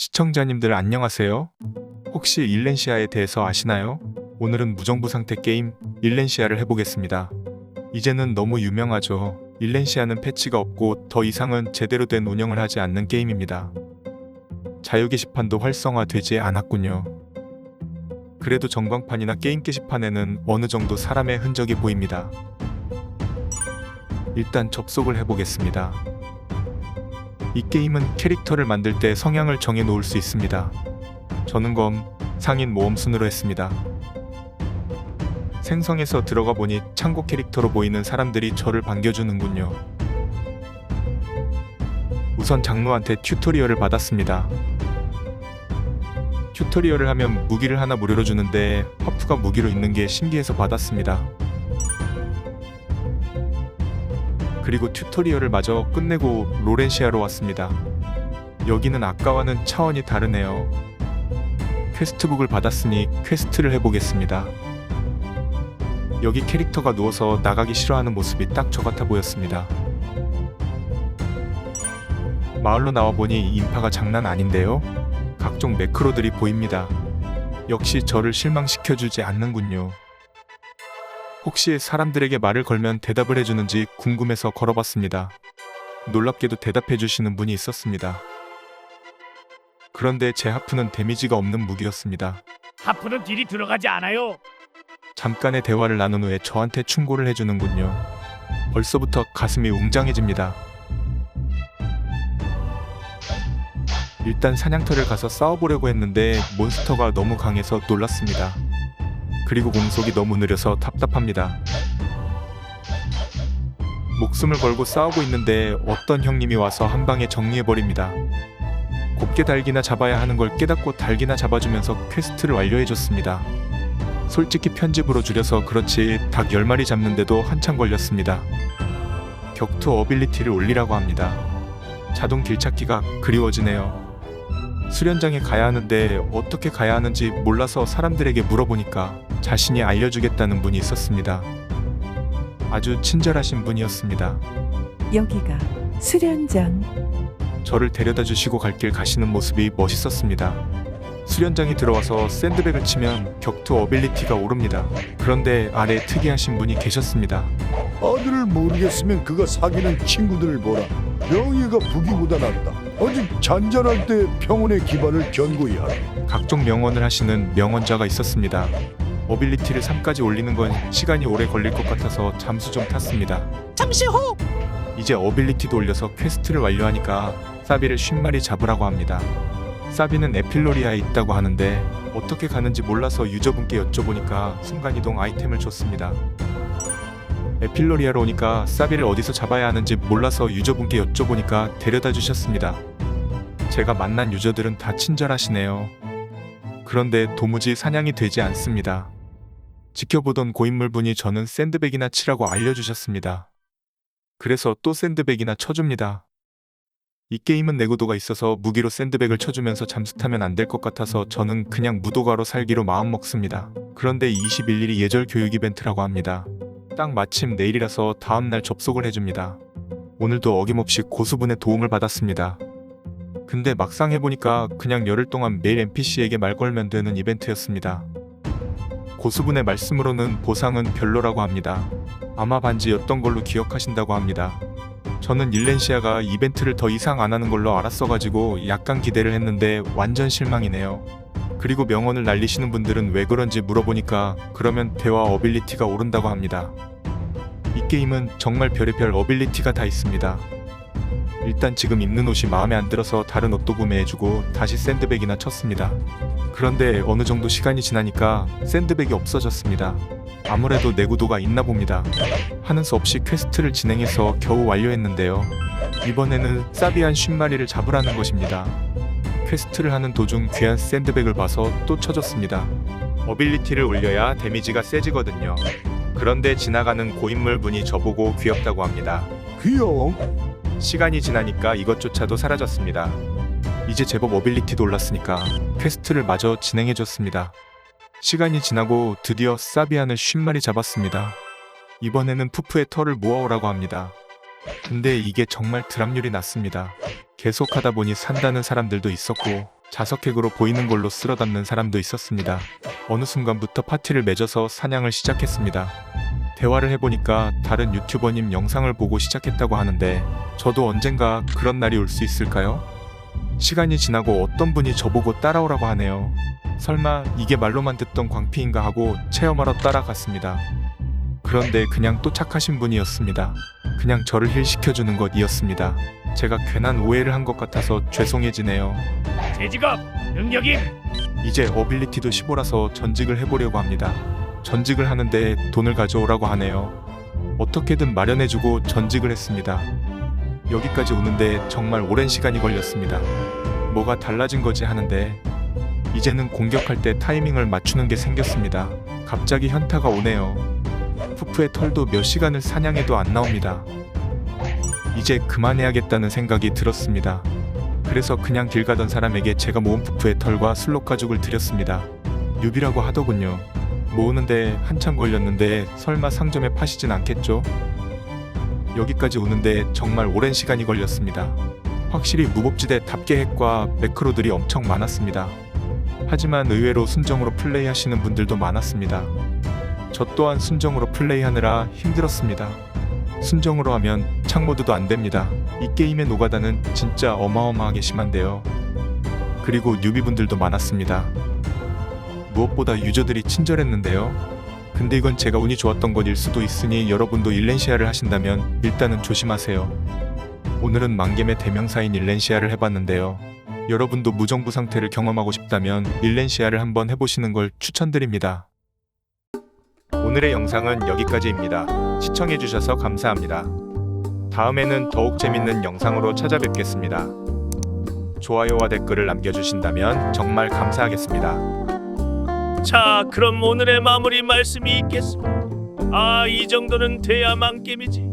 시청자님들 안녕하세요. 혹시 일렌시아에 대해서 아시나요? 오늘은 무정부 상태 게임 일렌시아를 해보겠습니다. 이제는 너무 유명하죠. 일렌시아는 패치가 없고 더 이상은 제대로 된 운영을 하지 않는 게임입니다. 자유 게시판도 활성화되지 않았군요. 그래도 전광판이나 게임 게시판에는 어느 정도 사람의 흔적이 보입니다. 일단 접속을 해보겠습니다. 이 게임은 캐릭터를 만들 때 성향을 정해 놓을 수 있습니다. 저는 검, 상인 모험 순으로 했습니다. 생성에서 들어가 보니 창고 캐릭터로 보이는 사람들이 저를 반겨주는군요. 우선 장로한테 튜토리얼을 받았습니다. 튜토리얼을 하면 무기를 하나 무료로 주는데 퍼프가 무기로 있는 게 신기해서 받았습니다. 그리고 튜토리얼을 마저 끝내고 로렌시아로 왔습니다. 여기는 아까와는 차원이 다르네요. 퀘스트북을 받았으니 퀘스트를 해보겠습니다. 여기 캐릭터가 누워서 나가기 싫어하는 모습이 딱 저 같아 보였습니다. 마을로 나와보니 인파가 장난 아닌데요? 각종 매크로들이 보입니다. 역시 저를 실망시켜주지 않는군요. 혹시 사람들에게 말을 걸면 대답을 해주는지 궁금해서 걸어봤습니다. 놀랍게도 대답해주시는 분이 있었습니다. 그런데 제 하프는 데미지가 없는 무기였습니다. 하프는 딜이 들어가지 않아요. 잠깐의 대화를 나눈 후에 저한테 충고를 해주는군요. 벌써부터 가슴이 웅장해집니다. 일단 사냥터를 가서 싸워보려고 했는데 몬스터가 너무 강해서 놀랐습니다. 그리고 공속이 너무 느려서 답답합니다. 목숨을 걸고 싸우고 있는데 어떤 형님이 와서 한 방에 정리해버립니다. 곱게 달기나 잡아야 하는 걸 깨닫고 달기나 잡아주면서 퀘스트를 완료해줬습니다. 솔직히 편집으로 줄여서 그렇지 닭 10마리 잡는데도 한참 걸렸습니다. 격투 어빌리티를 올리라고 합니다. 자동 길찾기가 그리워지네요. 수련장에 가야 하는데 어떻게 가야 하는지 몰라서 사람들에게 물어보니까 자신이 알려주겠다는 분이 있었습니다. 아주 친절하신 분이었습니다. 여기가 수련장 저를 데려다 주시고 갈 길 가시는 모습이 멋있었습니다. 수련장에 들어와서 샌드백을 치면 격투 어빌리티가 오릅니다. 그런데 아래 특이하신 분이 계셨습니다. 아들을 모르겠으면 그가 사귀는 친구들을 보라. 명예가 부기보다 낫다. 아직 잔잔할 때 평온의 기반을 견고히 하라. 각종 명언을 하시는 명언자가 있었습니다. 어빌리티를 3까지 올리는 건 시간이 오래 걸릴 것 같아서 잠수 좀 탔습니다. 잠시 후 이제 어빌리티도 올려서 퀘스트를 완료하니까 사비를 50마리 잡으라고 합니다. 사비는 에필로리아에 있다고 하는데 어떻게 가는지 몰라서 유저분께 여쭤보니까 순간이동 아이템을 줬습니다. 에필로리아로 오니까 사비를 어디서 잡아야 하는지 몰라서 유저분께 여쭤보니까 데려다 주셨습니다. 제가 만난 유저들은 다 친절하시네요. 그런데 도무지 사냥이 되지 않습니다. 지켜보던 고인물분이 저는 샌드백이나 치라고 알려주셨습니다. 그래서 또 샌드백이나 쳐줍니다. 이 게임은 내구도가 있어서 무기로 샌드백을 쳐주면서 잠수 타면 안 될 것 같아서 저는 그냥 무도가로 살기로 마음먹습니다. 그런데 21일이 예절 교육 이벤트라고 합니다. 딱 마침 내일이라서 다음날 접속을 해줍니다. 오늘도 어김없이 고수분의 도움을 받았습니다. 근데 막상 해보니까 그냥 열흘 동안 매일 NPC에게 말 걸면 되는 이벤트였습니다. 고수분의 말씀으로는 보상은 별로라고 합니다. 아마 반지였던 걸로 기억하신다고 합니다. 저는 일렌시아가 이벤트를 더 이상 안 하는 걸로 알았어가지고 약간 기대를 했는데 완전 실망이네요. 그리고 명언을 날리시는 분들은 왜 그런지 물어보니까 그러면 대화 어빌리티가 오른다고 합니다. 이 게임은 정말 별의별 어빌리티가 다 있습니다. 일단 지금 입는 옷이 마음에 안 들어서 다른 옷도 구매해주고 다시 샌드백이나 쳤습니다. 그런데 어느 정도 시간이 지나니까 샌드백이 없어졌습니다. 아무래도 내구도가 있나 봅니다. 하는 수 없이 퀘스트를 진행해서 겨우 완료했는데요. 이번에는 사비안 50마리를 잡으라는 것입니다. 퀘스트를 하는 도중 귀한 샌드백을 봐서 또 쳐졌습니다. 어빌리티를 올려야 데미지가 세지거든요. 그런데 지나가는 고인물 분이 저보고 귀엽다고 합니다. 귀여워. 시간이 지나니까 이것조차도 사라졌습니다. 이제 제법 어빌리티도 올랐으니까 퀘스트를 마저 진행해줬습니다. 시간이 지나고 드디어 사비안을 50마리 잡았습니다. 이번에는 푸프의 털을 모아오라고 합니다. 근데 이게 정말 드랍률이 낮습니다. 계속하다 보니 산다는 사람들도 있었고 자석핵으로 보이는 걸로 쓸어 담는 사람도 있었습니다. 어느 순간부터 파티를 맺어서 사냥을 시작했습니다. 대화를 해보니까 다른 유튜버님 영상을 보고 시작했다고 하는데 저도 언젠가 그런 날이 올 수 있을까요? 시간이 지나고 어떤 분이 저보고 따라오라고 하네요. 설마 이게 말로만 듣던 광피인가 하고 체험하러 따라갔습니다. 그런데 그냥 또 착하신 분이었습니다. 그냥 저를 힐시켜주는 것이었습니다. 제가 괜한 오해를 한 것 같아서 죄송해지네요. 제 직업 능력임. 이제 어빌리티도 15라서 전직을 해보려고 합니다. 전직을 하는데 돈을 가져오라고 하네요. 어떻게든 마련해주고 전직을 했습니다. 여기까지 오는데 정말 오랜 시간이 걸렸습니다. 뭐가 달라진 거지 하는데 이제는 공격할 때 타이밍을 맞추는 게 생겼습니다. 갑자기 현타가 오네요. 푸푸의 털도 몇 시간을 사냥해도 안 나옵니다. 이제 그만해야겠다는 생각이 들었습니다. 그래서 그냥 길 가던 사람에게 제가 모은 푸푸의 털과 슬롯 가죽을 드렸습니다. 유비라고 하더군요. 모으는데 한참 걸렸는데 설마 상점에 파시진 않겠죠? 여기까지 오는데 정말 오랜 시간이 걸렸습니다. 확실히 무법지대 답게 핵과 매크로들이 엄청 많았습니다. 하지만 의외로 순정으로 플레이하시는 분들도 많았습니다. 저 또한 순정으로 플레이하느라 힘들었습니다. 순정으로 하면 창모드도 안 됩니다. 이 게임의 노가다는 진짜 어마어마하게 심한데요. 그리고 뉴비분들도 많았습니다. 무엇보다 유저들이 친절했는데요. 근데 이건 제가 운이 좋았던 것일 수도 있으니 여러분도 일렌시아를 하신다면 일단은 조심하세요. 오늘은 만겜의 대명사인 일렌시아를 해봤는데요. 여러분도 무정부 상태를 경험하고 싶다면 일렌시아를 한번 해보시는 걸 추천드립니다. 오늘의 영상은 여기까지입니다. 시청해주셔서 감사합니다. 다음에는 더욱 재밌는 영상으로 찾아뵙겠습니다. 좋아요와 댓글을 남겨주신다면 정말 감사하겠습니다. 자, 그럼 오늘의 마무리 말씀이 있겠습니다. 아, 이 정도는 돼야 만겜이지.